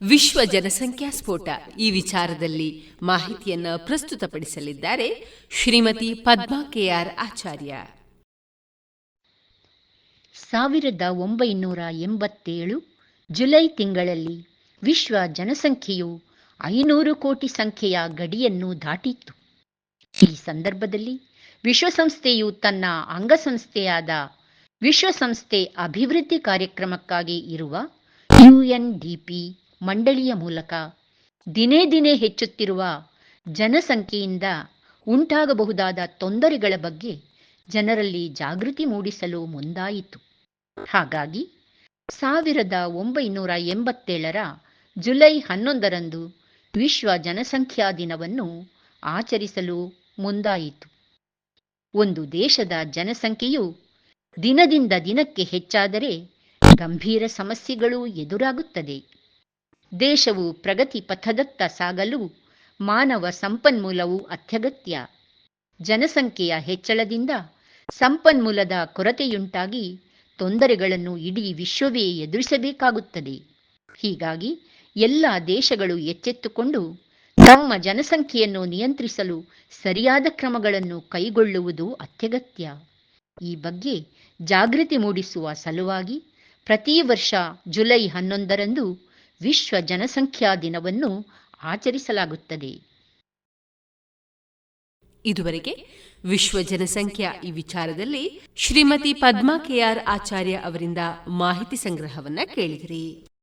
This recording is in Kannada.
ವಿಶ್ವ ಜನಸಂಖ್ಯಾ ಸ್ಫೋಟ. ಈ ವಿಚಾರದಲ್ಲಿ ಮಾಹಿತಿಯನ್ನು ಪ್ರಸ್ತುತಪಡಿಸಲಿದ್ದಾರೆ ಶ್ರೀಮತಿ ಪದ್ಮಾ ಕೆಆರ್ ಆಚಾರ್ಯ. ಸಾವಿರದ ಒಂಬೈನೂರ ಎಂಬತ್ತೇಳು ಜುಲೈ ತಿಂಗಳಲ್ಲಿ ವಿಶ್ವ ಜನಸಂಖ್ಯೆಯು ಐನೂರು ಕೋಟಿ ಸಂಖ್ಯೆಯ ಗಡಿಯನ್ನು ದಾಟಿತ್ತು. ಈ ಸಂದರ್ಭದಲ್ಲಿ ವಿಶ್ವಸಂಸ್ಥೆಯು ತನ್ನ ಅಂಗಸಂಸ್ಥೆಯಾದ ವಿಶ್ವಸಂಸ್ಥೆ ಅಭಿವೃದ್ಧಿ ಕಾರ್ಯಕ್ರಮಕ್ಕಾಗಿ ಇರುವ ಯುಎನ್ಡಿಪಿ ಮಂಡಳಿಯ ಮೂಲಕ ದಿನೇ ದಿನೇ ಹೆಚ್ಚುತ್ತಿರುವ ಜನಸಂಖ್ಯೆಯಿಂದ ಉಂಟಾಗಬಹುದಾದ ತೊಂದರೆಗಳ ಬಗ್ಗೆ ಜನರಲ್ಲಿ ಜಾಗೃತಿ ಮೂಡಿಸಲು ಮುಂದಾಯಿತು. ಹಾಗಾಗಿ ಸಾವಿರದ ಒಂಬೈನೂರ ಎಂಬತ್ತೇಳರ ಜುಲೈ ಹನ್ನೊಂದರಂದು ವಿಶ್ವ ಜನಸಂಖ್ಯಾ ದಿನವನ್ನು ಆಚರಿಸಲು ಮುಂದಾಯಿತು. ಒಂದು ದೇಶದ ಜನಸಂಖ್ಯೆಯು ದಿನದಿಂದ ದಿನಕ್ಕೆ ಹೆಚ್ಚಾದರೆ ಗಂಭೀರ ಸಮಸ್ಯೆಗಳು ಎದುರಾಗುತ್ತದೆ. ದೇಶವು ಪ್ರಗತಿ ಪಥದತ್ತ ಸಾಗಲು ಮಾನವ ಸಂಪನ್ಮೂಲವು ಅತ್ಯಗತ್ಯ. ಜನಸಂಖ್ಯೆಯ ಹೆಚ್ಚಳದಿಂದ ಸಂಪನ್ಮೂಲದ ಕೊರತೆಯುಂಟಾಗಿ ತೊಂದರೆಗಳನ್ನು ಇಡೀ ವಿಶ್ವವೇ ಎದುರಿಸಬೇಕಾಗುತ್ತದೆ. ಹೀಗಾಗಿ ಎಲ್ಲ ದೇಶಗಳು ಎಚ್ಚೆತ್ತುಕೊಂಡು ತಮ್ಮ ಜನಸಂಖ್ಯೆಯನ್ನು ನಿಯಂತ್ರಿಸಲು ಸರಿಯಾದ ಕ್ರಮಗಳನ್ನು ಕೈಗೊಳ್ಳುವುದು ಅತ್ಯಗತ್ಯ. ಈ ಬಗ್ಗೆ ಜಾಗೃತಿ ಮೂಡಿಸುವ ಸಲುವಾಗಿ ಪ್ರತಿ ವರ್ಷ ಜುಲೈ ಹನ್ನೊಂದರಂದು ವಿಶ್ವ ಜನಸಂಖ್ಯಾ ದಿನವನ್ನು ಆಚರಿಸಲಾಗುತ್ತದೆ. ಇದುವರೆಗೆ ವಿಶ್ವ ಜನಸಂಖ್ಯಾ ಈ ವಿಚಾರದಲ್ಲಿ ಶ್ರೀಮತಿ ಪದ್ಮಾ ಕೆಆರ್ ಆಚಾರ್ಯ ಅವರಿಂದ ಮಾಹಿತಿ ಸಂಗ್ರಹವನ್ನ ಕೇಳಿದಿರಿ.